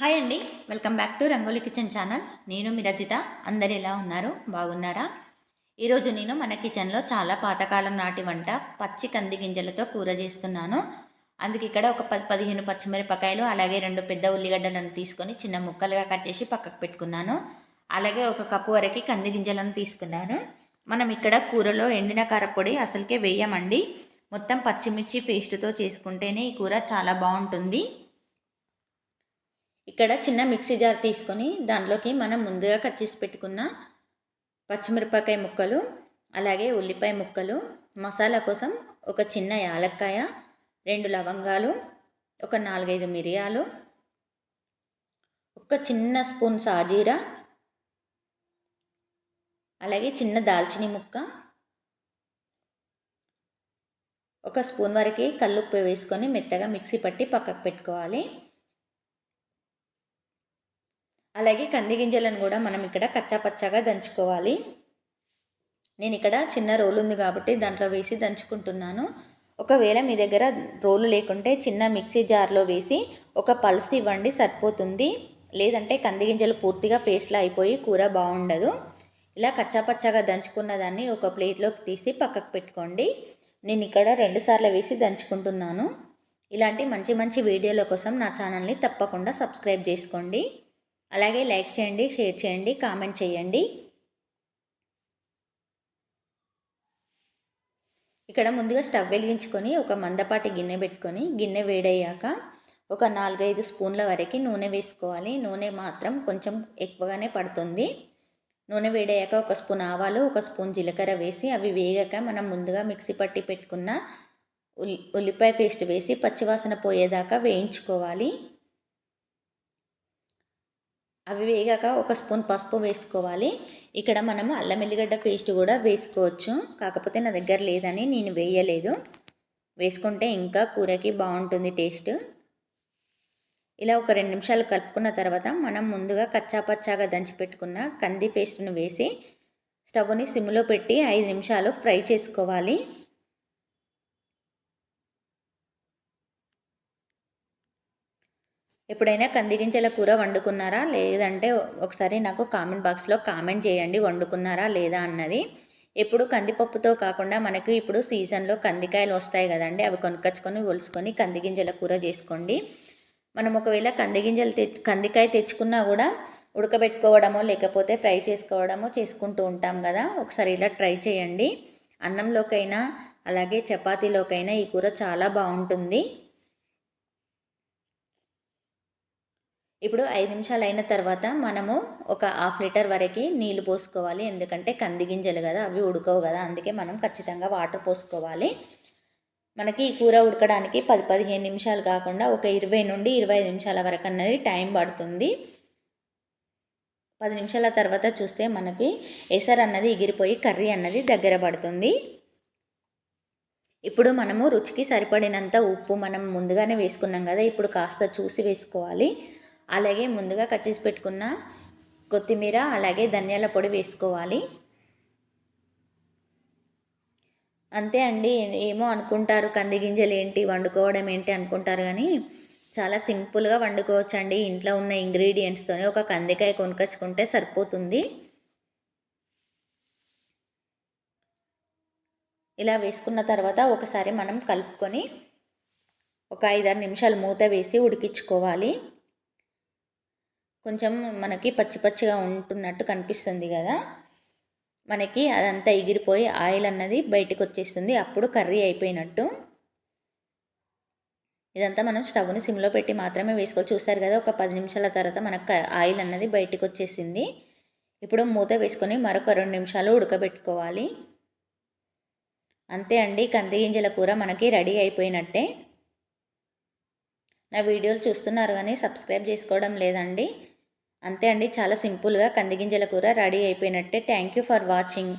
Hi అండి welcome back to Rangoli kitchen channel. నేను మీ రజిత అందరు ఎలా ఉన్నారు? బాగున్నారా? ఈరోజు నేను మన కిచెన్లో చాలా పాతకాలం నాటి వంట పచ్చి కంది గింజలతో కూర చేస్తున్నాను. అందుకు ఇక్కడ ఒక పది పదిహేను పచ్చిమిరపకాయలు అలాగే రెండు పెద్ద ఉల్లిగడ్డలను తీసుకొని చిన్న ముక్కలుగా కట్ చేసి పక్కకు పెట్టుకున్నాను. అలాగే ఒక కప్పు వరకు కంది గింజలను తీసుకున్నాను. మనం ఇక్కడ కూరలో ఎండిన కారపొడి అసలుకే వేయమండి. మొత్తం పచ్చిమిర్చి పేస్ట్తో చేసుకుంటేనే ఈ కూర చాలా బాగుంటుంది. ఇక్కడ చిన్న మిక్సీ జార్ తీసుకొని దాంట్లోకి మనం ముందుగా కట్ చేసి పెట్టుకున్న పచ్చిమిరపకాయ ముక్కలు అలాగే ఉల్లిపాయ ముక్కలు మసాలా కోసం ఒక చిన్న యాలక్కాయ రెండు లవంగాలు ఒక నాలుగైదు మిరియాలు ఒక చిన్న స్పూన్ సాజీరా అలాగే చిన్న దాల్చిని ముక్క ఒక స్పూన్ వరకు కల్లుప్పు వేసుకొని మెత్తగా మిక్సీ పట్టి పక్కకు పెట్టుకోవాలి. అలాగే కంది గింజలను కూడా మనం ఇక్కడ కచ్చాపచ్చాగా దంచుకోవాలి. నేను ఇక్కడ చిన్న రోలు ఉంది కాబట్టి దాంట్లో వేసి దంచుకుంటున్నాను. ఒకవేళ మీ దగ్గర రోలు లేకుంటే చిన్న మిక్సీ జార్లో వేసి ఒక పల్స్ ఇవ్వండి సరిపోతుంది. లేదంటే కంది గింజలు పూర్తిగా పేస్ట్లో అయిపోయి కూర బాగుండదు. ఇలా కచ్చాపచ్చాగా దంచుకున్న దాన్ని ఒక ప్లేట్లోకి తీసి పక్కకు పెట్టుకోండి. నేను ఇక్కడ రెండుసార్లు వేసి దంచుకుంటున్నాను. ఇలాంటి మంచి మంచి వీడియోల కోసం నా ఛానల్ని తప్పకుండా సబ్స్క్రైబ్ చేసుకోండి. అలాగే లైక్ చేయండి షేర్ చేయండి కామెంట్ చేయండి. ఇక్కడ ముందుగా స్టవ్ వెలిగించుకొని ఒక మందపాటి గిన్నె పెట్టుకొని గిన్నె వేడయ్యాక ఒక నాలుగైదు స్పూన్ల వరకు నూనె వేసుకోవాలి. నూనె మాత్రం కొంచెం ఎక్కువగానే పడుతుంది. నూనె వేడయ్యాక ఒక స్పూన్ ఆవాలు ఒక స్పూన్ జీలకర్ర వేసి అవి వేగాక మనం ముందుగా మిక్సీ పట్టి పెట్టుకున్న ఉల్లి ఉల్లిపాయ పేస్ట్ వేసి పచ్చివాసన పోయేదాకా వేయించుకోవాలి. అవి వేగాక ఒక స్పూన్ పసుపు వేసుకోవాలి. ఇక్కడ మనము అల్లం ఎల్లిగడ్డ పేస్ట్ కూడా వేసుకోవచ్చు. కాకపోతే నా దగ్గర లేదని నేను వేయలేదు. వేసుకుంటే ఇంకా కూరకి బాగుంటుంది టేస్ట్. ఇలా ఒక రెండు నిమిషాలు కలుపుకున్న తర్వాత మనం ముందుగా కచ్చాపచ్చాగా దంచిపెట్టుకున్న కంది పేస్ట్ను వేసి స్టవ్ని సిమ్లో పెట్టి ఐదు నిమిషాలు ఫ్రై చేసుకోవాలి. ఎప్పుడైనా కందిగింజల కూర వండుకున్నారా? లేదంటే ఒకసారి నాకు కామెంట్ బాక్స్లో కామెంట్ చేయండి వండుకున్నారా లేదా అన్నది. ఎప్పుడు కందిపప్పుతో కాకుండా మనకు ఇప్పుడు సీజన్లో కందికాయలు వస్తాయి కదండి అవి కొనుక్కొచ్చుకొని ఒలుసుకొని కందిగింజల కూర చేసుకోండి. మనం ఒకవేళ కందిగింజలు తె కందికాయ తెచ్చుకున్నా కూడా ఉడకబెట్టుకోవడమో లేకపోతే ఫ్రై చేసుకోవడమో చేసుకుంటూ ఉంటాం కదా ఒకసారి ఇలా ట్రై చేయండి. అన్నంలోకైనా అలాగే చపాతీలోకైనా ఈ కూర చాలా బాగుంటుంది. ఇప్పుడు ఐదు నిమిషాలు అయిన తర్వాత మనము ఒక హాఫ్ లీటర్ వరకు నీళ్ళు పోసుకోవాలి. ఎందుకంటే కంది గింజలు కదా అవి ఉడకవు కదా. అందుకే మనం ఖచ్చితంగా వాటర్ పోసుకోవాలి. మనకి ఈ కూర ఉడకడానికి పది పదిహేను నిమిషాలు కాకుండా ఒక ఇరవై నుండి ఇరవై ఐదు నిమిషాల వరకు అన్నది టైం పడుతుంది. పది నిమిషాల తర్వాత చూస్తే మనకి ఎసర్ అన్నది ఎగిరిపోయి కర్రీ అన్నది దగ్గర పడుతుంది. ఇప్పుడు మనము రుచికి సరిపడినంత ఉప్పు మనం ముందుగానే వేసుకున్నాం కదా ఇప్పుడు కాస్త చూసి వేసుకోవాలి. అలాగే ముందుగా కట్ చేసి పెట్టుకున్న కొత్తిమీర అలాగే ధనియాల పొడి వేసుకోవాలి. అంతే అండి. ఏమో అనుకుంటారు కంది గింజలు ఏంటి వండుకోవడం ఏంటి అనుకుంటారు కానీ చాలా సింపుల్గా వండుకోవచ్చండి. ఇంట్లో ఉన్న ఇంగ్రీడియంట్స్తోనే ఒక కందికాయ కొనుకొచ్చుకుంటే సరిపోతుంది. ఇలా వేసుకున్న తర్వాత ఒకసారి మనం కలుపుకొని ఒక ఐదారు నిమిషాలు మూత వేసి ఉడికించుకోవాలి. కొంచెం మనకి పచ్చి పచ్చిగా ఉంటున్నట్టు కనిపిస్తుంది కదా. మనకి అదంతా ఎగిరిపోయి ఆయిల్ అన్నది బయటకు వచ్చేస్తుంది అప్పుడు కర్రీ అయిపోయినట్టు. ఇదంతా మనం స్టవ్ని సిమ్లో పెట్టి మాత్రమే వేసుకోవచ్చు చూస్తారు కదా ఒక పది నిమిషాల తర్వాత మనకు ఆయిల్ అన్నది బయటకు వచ్చేసింది ఇప్పుడు మూత వేసుకొని మరొక రెండు నిమిషాలు ఉడకబెట్టుకోవాలి. అంతే అండి కంది గింజల కూర మనకి రెడీ అయిపోయినట్టే. నా వీడియోలు చూస్తున్నారు కానీ సబ్స్క్రైబ్ చేసుకోవడం లేదండి. అంతే అండి చాలా సింపుల్గా కందిగింజల కూర రెడీ అయిపోయినట్టే. Thank you for watching.